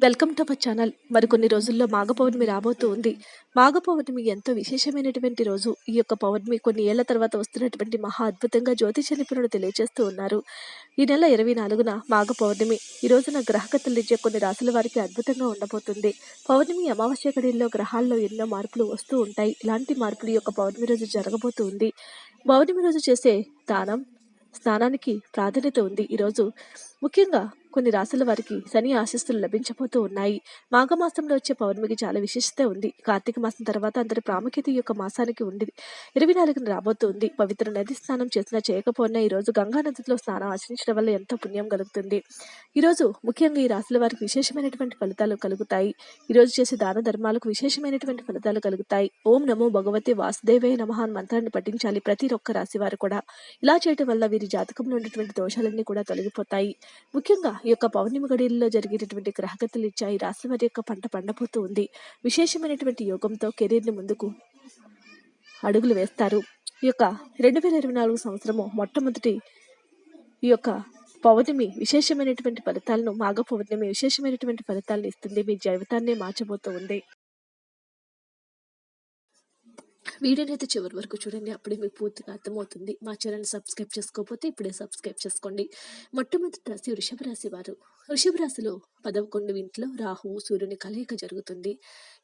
Welcome to our channel. మరికొన్ని రోజుల్లో మాఘ పౌర్ణమి రాబోతూ ఉంది. మాఘ పౌర్ణమి ఎంతో విశేషమైనటువంటి రోజు. ఈ యొక్క పౌర్ణమి కొన్ని ఏళ్ళ తర్వాత వస్తున్నటువంటి మహా అద్భుతంగా జ్యోతిష నిపుణులు తెలియజేస్తూ ఉన్నారు. ఈ నెల ఇరవై నాలుగున మాఘ పౌర్ణమి ఈ రోజున గ్రహగతులు ఇచ్చే కొన్ని రాశుల వారికి అద్భుతంగా ఉండబోతుంది. పౌర్ణమి అమావాస్య గడిలో గ్రహాల్లో ఎన్నో మార్పులు వస్తూ ఉంటాయి. ఇలాంటి మార్పులు ఈ యొక్క పౌర్ణమి రోజు జరగబోతూ ఉంది. పౌర్ణమి రోజు చేసే దానం స్నానానికి ప్రాధాన్యత ఉంది. ఈరోజు ముఖ్యంగా కొన్ని రాశుల వారికి శని ఆశస్సులు లభించబోతూ ఉన్నాయి. మాఘమాసంలో వచ్చే పౌర్ణమికి చాలా విశిష్టత ఉంది. కార్తీక మాసం తర్వాత అందరి ప్రాముఖ్యత ఈ యొక్క మాసానికి ఉంది ఇరవై నాలుగున రాబోతుంది. పవిత్ర నది స్నానం చేసినా చేయకపోయినా ఈ రోజు గంగా నదిలో స్నానం ఆచరించడం వల్ల ఎంతో పుణ్యం కలుగుతుంది. ఈరోజు ముఖ్యంగా ఈ రాసుల వారికి విశేషమైనటువంటి ఫలితాలు కలుగుతాయి. ఈ రోజు చేసే దాన ధర్మాలకు విశేషమైనటువంటి ఫలితాలు కలుగుతాయి. ఓం నమో భగవతి వాసుదేవే నమః మంత్రాన్ని పఠించాలి ప్రతి ఒక్క రాశి వారు కూడా. ఇలా చేయటం వల్ల వీరి జాతకంలో ఉన్నటువంటి దోషాలన్నీ కూడా తొలగిపోతాయి. ముఖ్యంగా ఈ యొక్క పౌర్ణమి గడియల్లో జరిగేటటువంటి గ్రహగతులు ఇచ్చాయి. రాశి వారి యొక్క పంట పండబోతూ ఉంది. విశేషమైనటువంటి యోగంతో కెరీర్ని ముందుకు అడుగులు వేస్తారు. ఈ యొక్క రెండు వేల ఇరవై నాలుగు సంవత్సరము మొట్టమొదటి ఈ యొక్క పౌర్ణమి విశేషమైనటువంటి ఫలితాలను మాఘ పౌర్ణమి విశేషమైనటువంటి ఫలితాలను ఇస్తుంది. మీ జీవితాన్నే మార్చబోతూ ఉంది. వీడియోని అయితే చివరి వరకు చూడండి అప్పుడే మీకు పూర్తిగా అర్థమవుతుంది. మా ఛానల్ సబ్స్క్రైబ్ చేసుకోకపోతే ఇప్పుడే సబ్స్క్రైబ్ చేసుకోండి. మొట్టమొదటి రాశి వృషభ రాశి వారు. వృషభ రాశిలో పదకొండు ఇంట్లో రాహువు సూర్యుని కలయిక జరుగుతుంది.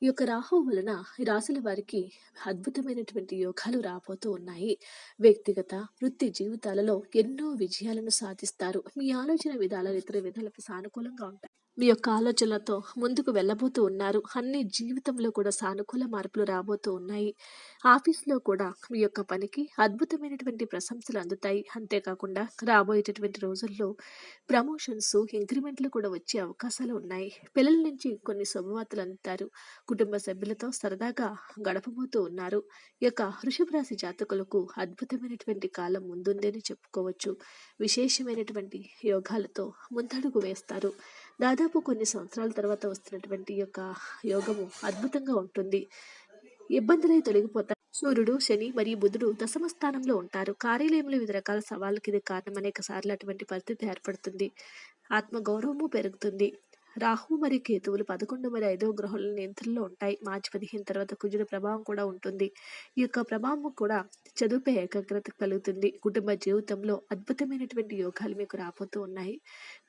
ఈ యొక్క రాహువు వలన ఈ రాశుల వారికి అద్భుతమైనటువంటి యోగాలు రాబోతూ ఉన్నాయి. వ్యక్తిగత వృత్తి జీవితాలలో ఎన్నో విజయాలను సాధిస్తారు. మీ ఆలోచన విధాలు ఇతర విధాలకు సానుకూలంగా ఉంటాయి. మీ యొక్క ఆలోచనలతో ముందుకు వెళ్ళబోతూ ఉన్నారు. అన్ని జీవితంలో కూడా సానుకూల మార్పులు రాబోతూ ఉన్నాయి. ఆఫీస్లో కూడా మీ యొక్క పనికి అద్భుతమైనటువంటి ప్రశంసలు అందుతాయి. అంతేకాకుండా రాబోయేటటువంటి రోజుల్లో ప్రమోషన్స్ ఇంక్రిమెంట్లు కూడా వచ్చే అవకాశాలు ఉన్నాయి. పిల్లల నుంచి కొన్ని శుభవార్తలు అందుతారు. కుటుంబ సభ్యులతో సరదాగా గడపబోతూ ఉన్నారు. ఈ యొక్క వృషభ రాశి జాతకులకు అద్భుతమైనటువంటి కాలం ముందుందని చెప్పుకోవచ్చు. విశేషమైనటువంటి యోగాలతో ముందడుగు వేస్తారు. దాదాపు కొన్ని సంవత్సరాల తర్వాత వస్తున్నటువంటి యొక్క యోగము అద్భుతంగా ఉంటుంది. ఇబ్బందులై తొలగిపోతాయి. సూర్యుడు శని మరియు బుధుడు దశమ స్థానంలో ఉంటారు. కార్యాలయంలో వివిధ రకాల సవాళ్ళకి ఇది కారణం. అనేక సార్లు అటువంటి పరిస్థితి ఏర్పడుతుంది. ఆత్మగౌరవము పెరుగుతుంది. రాహు మరియు కేతువులు పదకొండు మరియు ఐదవ గ్రహాల నియంత్రణలో ఉంటాయి. మార్చి పదిహేను తర్వాత కుజుల ప్రభావం కూడా ఉంటుంది. ఈ యొక్క ప్రభావం కూడా చదువుపై ఏకాగ్రత కలుగుతుంది. కుటుంబ జీవితంలో అద్భుతమైనటువంటి యోగాలు మీకు రాబోతూ ఉన్నాయి.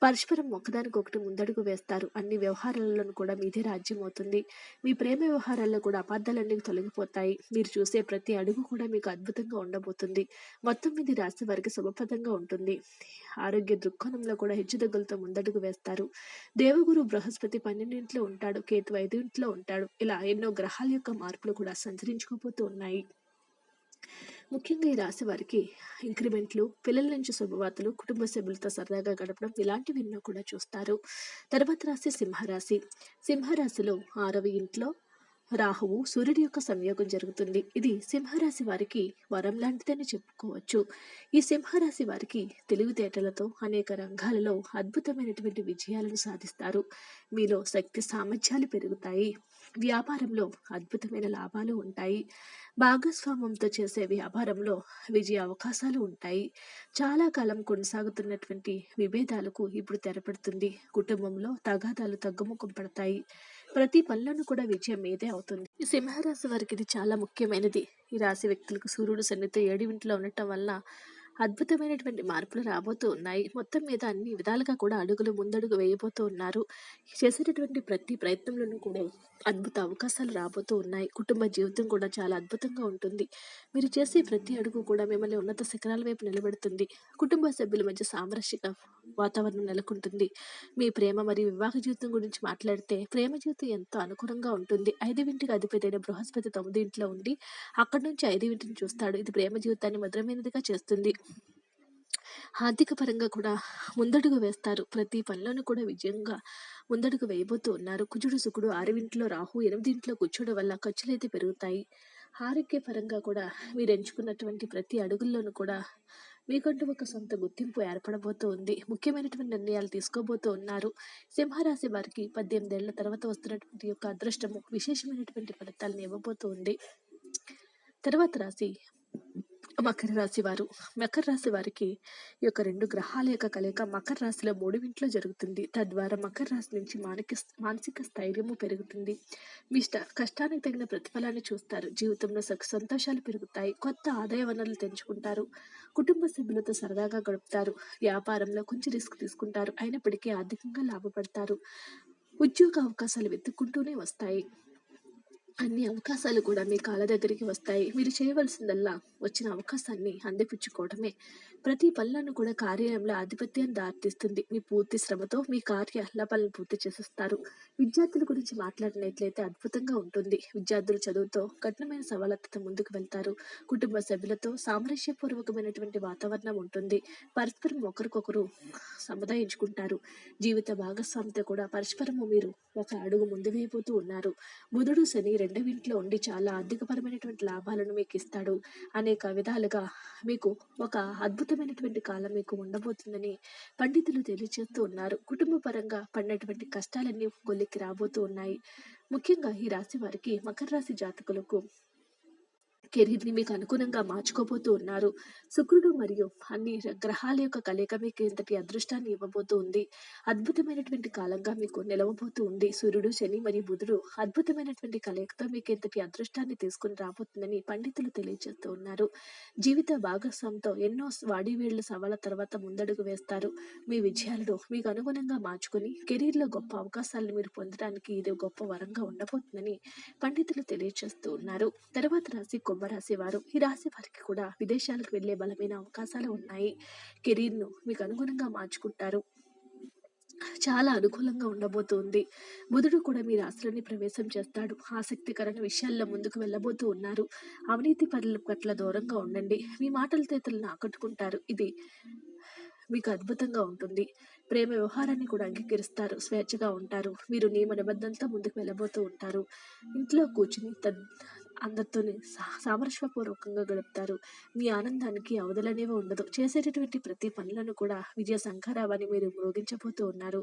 పరస్పరం ఒకదానికొకటి ముందడుగు వేస్తారు. అన్ని వ్యవహారాలను కూడా మీదే రాజ్యం అవుతుంది. మీ ప్రేమ వ్యవహారాల్లో కూడా అపార్థాలన్నీ తొలగిపోతాయి. మీరు చూసే ప్రతి అడుగు కూడా మీకు అద్భుతంగా ఉండబోతుంది. మొత్తం మీద రాశి వారికి శుభప్రదంగా ఉంటుంది. ఆరోగ్య దృక్కోణంలో కూడా హెచ్చుదగ్గులతో ముందడుగు వేస్తారు. దేవగురు బృహస్పతి పన్నెండింట్లో ఉంటాడు కేతు ఐదింట్లో ఉంటాడు. ఇలా ఎన్నో గ్రహాల యొక్క మార్పులు కూడా సంచరించుకోబోతూ ఉన్నాయి. ముఖ్యంగా ఈ రాశి వారికి ఇంక్రిమెంట్లు పిల్లల నుంచి శుభవార్తలు కుటుంబ సభ్యులతో సరదాగా గడపడం ఇలాంటివి ఎన్నో కూడా చూస్తారు. తర్వాత రాశి సింహరాశి. సింహరాశిలో ఆరవ ఇంట్లో రాహువు సూర్యుడి యొక్క సంయోగం జరుగుతుంది. ఇది సింహరాశి వారికి వరం లాంటిదని చెప్పుకోవచ్చు. ఈ సింహరాశి వారికి తెలివితేటలతో అనేక రంగాలలో అద్భుతమైనటువంటి విజయాలను సాధిస్తారు. మీలో శక్తి సామర్థ్యాలు పెరుగుతాయి. వ్యాపారంలో అద్భుతమైన లాభాలు ఉంటాయి. భాగస్వామ్యంతో చేసే వ్యాపారంలో విజయ అవకాశాలు ఉంటాయి. చాలా కాలం కొనసాగుతున్నటువంటి విభేదాలకు ఇప్పుడు తెరపడుతుంది. కుటుంబంలో తగాదాలు తగ్గుముఖం పడతాయి. ప్రతి పనులను కూడా విజయం మీదే అవుతుంది. ఈ సింహరాశి వారికి ఇది చాలా ముఖ్యమైనది. ఈ రాశి వ్యక్తులకు సూర్యుడు సన్నిహిత ఏడింట్లో ఉండటం వల్ల అద్భుతమైనటువంటి మార్పులు రాబోతూ ఉన్నాయి. మొత్తం మీద అన్ని విధాలుగా కూడా అడుగులు ముందడుగు వేయబోతూ ఉన్నారు. చేసేటటువంటి ప్రతి ప్రయత్నంలోనూ కూడా అద్భుత అవకాశాలు రాబోతూ ఉన్నాయి. కుటుంబ జీవితం కూడా చాలా అద్భుతంగా ఉంటుంది. మీరు చేసే ప్రతి అడుగు కూడా మిమ్మల్ని ఉన్నత శిఖరాల వైపు నిలబెడుతుంది. కుటుంబ సభ్యుల మధ్య సామరస్యక వాతావరణం నెలకొంటుంది. మీ ప్రేమ మరియు వివాహ జీవితం గురించి మాట్లాడితే ప్రేమ జీవితం ఎంతో అనుకూలంగా ఉంటుంది. ఐదువింటికి అధిపతి అయిన బృహస్పతి తొమ్మిది ఇంట్లో ఉండి అక్కడి నుంచి ఐదువింటిని చూస్తాడు. ఇది ప్రేమ జీవితాన్ని మధురమైనదిగా చేస్తుంది. ఆర్థిక పరంగా కూడా ముందడుగు వేస్తారు. ప్రతి పనిలోనూ కూడా విజయంగా ముందడుగు వేయబోతూ ఉన్నారు. కుజుడు సుకుడు ఆరువింట్లో రాహు ఎనిమిదింట్లో కూర్చోడం వల్ల ఖర్చులైతే పెరుగుతాయి. ఆరోగ్యపరంగా కూడా మీరు ఎంచుకున్నటువంటి ప్రతి అడుగుల్లోనూ కూడా మీకంటూ ఒక సొంత గుర్తింపు ఏర్పడబోతూ ఉంది. ముఖ్యమైనటువంటి నిర్ణయాలు తీసుకోబోతూ ఉన్నారు. సింహరాశి వారికి పద్దెనిమిదేళ్ళ తర్వాత వస్తున్నటువంటి యొక్క అదృష్టము విశేషమైనటువంటి ఫలితాలను ఇవ్వబోతూ ఉంది. తర్వాత రాశి మకర రాశి వారు. మకర రాశి వారికి ఈ యొక్క రెండు గ్రహాల యొక్క కలయిక మకర రాశిలో మూడింట్లో జరుగుతుంది. తద్వారా మకర రాశి నుంచి మానసిక మానసిక స్థైర్యము పెరుగుతుంది. మీ కష్టానికి తగిన ప్రతిఫలాన్ని చూస్తారు. జీవితంలో సంతోషాలు పెరుగుతాయి. కొత్త ఆదాయ వనరులు తెంచుకుంటారు. కుటుంబ సభ్యులతో సరదాగా గడుపుతారు. వ్యాపారంలో కొంచెం రిస్క్ తీసుకుంటారు. అయినప్పటికీ ఆర్థికంగా లాభపడతారు. ఉద్యోగ అవకాశాలు వెతుక్కుంటూనే వస్తాయి. అన్ని అవకాశాలు కూడా మీ కాళ్ళ దగ్గరికి వస్తాయి. మీరు చేయవలసిందల్లా వచ్చిన అవకాశాన్ని అందిపుచ్చుకోవడమే ప్రతి పనులను కూడా కార్యాలయంలో ఆధిపత్యం దారితీస్తుంది. మీ పూర్తి శ్రమతో మీ కార్య పనులు పూర్తి చేసేస్తారు. విద్యార్థుల గురించి మాట్లాడినట్లయితే అద్భుతంగా ఉంటుంది. విద్యార్థులు చదువుతో కఠినమైన సవాలతో ముందుకు వెళ్తారు. కుటుంబ సభ్యులతో సామరస్యపూర్వకమైనటువంటి వాతావరణం ఉంటుంది. పరస్పరం ఒకరికొకరు సముదాయించుకుంటారు. జీవిత భాగస్వామితో కూడా పరస్పరము మీరు ఒక అడుగు ముందు వేయబోతూ ఉన్నారు. బుధుడు శని రెండవ ఇంట్లో ఉండి చాలా ఆర్థికపరమైనటువంటి లాభాలను మీకు ఇస్తాడు. అనేక విధాలుగా మీకు ఒక అద్భుతమైనటువంటి కాలం మీకు ఉండబోతుందని పండితులు తెలియజేస్తూ ఉన్నారు. కుటుంబ పరంగా పడినటువంటి కష్టాలన్నీ కొలిక్కి రాబోతూ ఉన్నాయి. ముఖ్యంగా ఈ రాశి వారికి మకర రాశి జాతకులకు కెరీర్ని మీకు అనుగుణంగా మార్చుకోబోతూ ఉన్నారు. శుక్రుడు మరియు అన్ని గ్రహాల యొక్క కలయిక మీకు ఇంతటి అదృష్టాన్ని ఇవ్వబోతూ ఉంది. అద్భుతమైనటువంటి కాలంగా మీకు నిలవబోతూ ఉంది. సూర్యుడు శని మరియు బుధుడు అద్భుతమైనటువంటి కలయికతో మీకు ఇంతటి అదృష్టాన్ని తీసుకుని రాబోతుందని పండితులు తెలియజేస్తూ ఉన్నారు. జీవిత భాగస్వామితో ఎన్నో వాడివేళ్ళ సవాళ్ళ తర్వాత ముందడుగు వేస్తారు. మీ విజయాలను మీకు అనుగుణంగా మార్చుకుని కెరీర్లో గొప్ప అవకాశాలను మీరు పొందడానికి ఇది గొప్ప వరంగా ఉండబోతుందని పండితులు తెలియజేస్తూ ఉన్నారు. తర్వాత రాశి కుంభరాశి వారు ఈ రాశి వారికి కూడా విదేశాలకు వెళ్ళే బలమైన అవకాశాలు ఉన్నాయి. కెరీర్ను మీకు అనుగుణంగా మార్చుకుంటారు. చాలా అనుకూలంగా ఉండబోతుంది. బుధుడు కూడా మీ రాశులని ప్రవేశం చేస్తాడు. ఆసక్తికరమైన విషయాల్లో ముందుకు వెళ్ళబోతూ ఉన్నారు. అవినీతి పనుల పట్ల దూరంగా ఉండండి. మీ మాటల తేతలను ఆకట్టుకుంటారు. ఇది మీకు అద్భుతంగా ఉంటుంది. ప్రేమ వ్యవహారాన్ని కూడా అంగీకరిస్తారు. స్వేచ్ఛగా ఉంటారు. మీరు నియమ నిబంధనలతో ముందుకు వెళ్ళబోతూ ఉంటారు. ఇంట్లో కూర్చుని తద్ అందరితోనే సామరస్యపూర్వకంగా గడుపుతారు. మీ ఆనందానికి అవధులనేవి ఉండదు. చేసేటటువంటి ప్రతి పనులను కూడా విజయ సంఖారావాన్ని మీరు మ్రోగించబోతూ ఉన్నారు.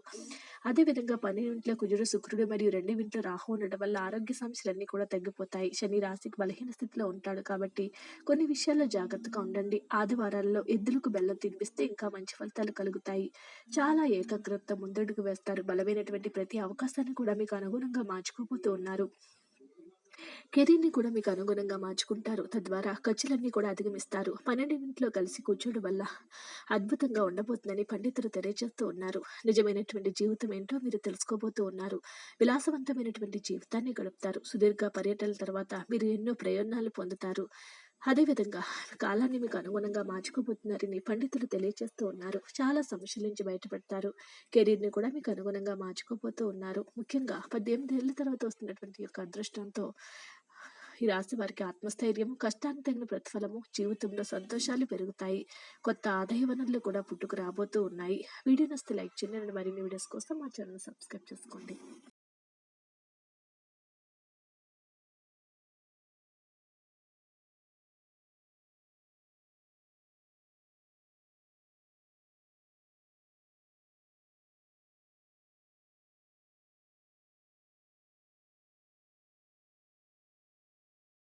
అదేవిధంగా పన్నెండింట్లో కుజుడు శుక్రుడు మరియు రెండు ఇంట్లో రాహు ఉండడం వల్ల ఆరోగ్య సమస్యలన్నీ కూడా తగ్గిపోతాయి. శని రాశికి బలహీన స్థితిలో ఉంటాడు కాబట్టి కొన్ని విషయాల్లో జాగ్రత్తగా ఉండండి. ఆదివారాల్లో ఎద్దులకు బెల్లం తినిపిస్తే ఇంకా మంచి ఫలితాలు కలుగుతాయి. చాలా ఏకాగ్రత ముందడుగు వేస్తారు. బలమైనటువంటి ప్రతి అవకాశాన్ని కూడా మీకు అనుగుణంగా మార్చుకోబోతూ ఉన్నారు. కెరీర్ని కూడా మీకు అనుగుణంగా మార్చుకుంటారు. తద్వారా ఖర్చులన్నీ కూడా అధిగమిస్తారు. పన్నెండింటిలో కలిసి కూర్చోడం వల్ల అద్భుతంగా ఉండబోతుందని పండితులు తెలియజేస్తూ ఉన్నారు. నిజమైనటువంటి జీవితం ఏంటో మీరు తెలుసుకోబోతూ ఉన్నారు. విలాసవంతమైనటువంటి జీవితాన్ని గడుపుతారు. సుదీర్ఘ పర్యటనల తర్వాత మీరు ఎన్నో ప్రయోజనాలు పొందుతారు. అదేవిధంగా కాలాన్ని మీకు అనుగుణంగా మార్చుకోబోతున్నారని పండితులు తెలియజేస్తూ ఉన్నారు. చాలా సమస్యల నుంచి బయటపడతారు. కెరీర్ని కూడా మీకు అనుగుణంగా మార్చుకోబోతూ ఉన్నారు. ముఖ్యంగా పద్దెనిమిది ఏళ్ళ తర్వాత వస్తున్నటువంటి యొక్క అదృష్టంతో ఈ రాశి వారికి ఆత్మస్థైర్యం కష్టానికి తగిన ప్రతిఫలము జీవితంలో సంతోషాలు పెరుగుతాయి. కొత్త ఆదాయ వనరులు కూడా పుట్టుకు రాబోతూ ఉన్నాయి. వీడియో నస్తే లైక్ చేయండి. మరిన్ని వీడియోస్ కోసం మా ఛానల్ సబ్స్క్రైబ్ చేసుకోండి.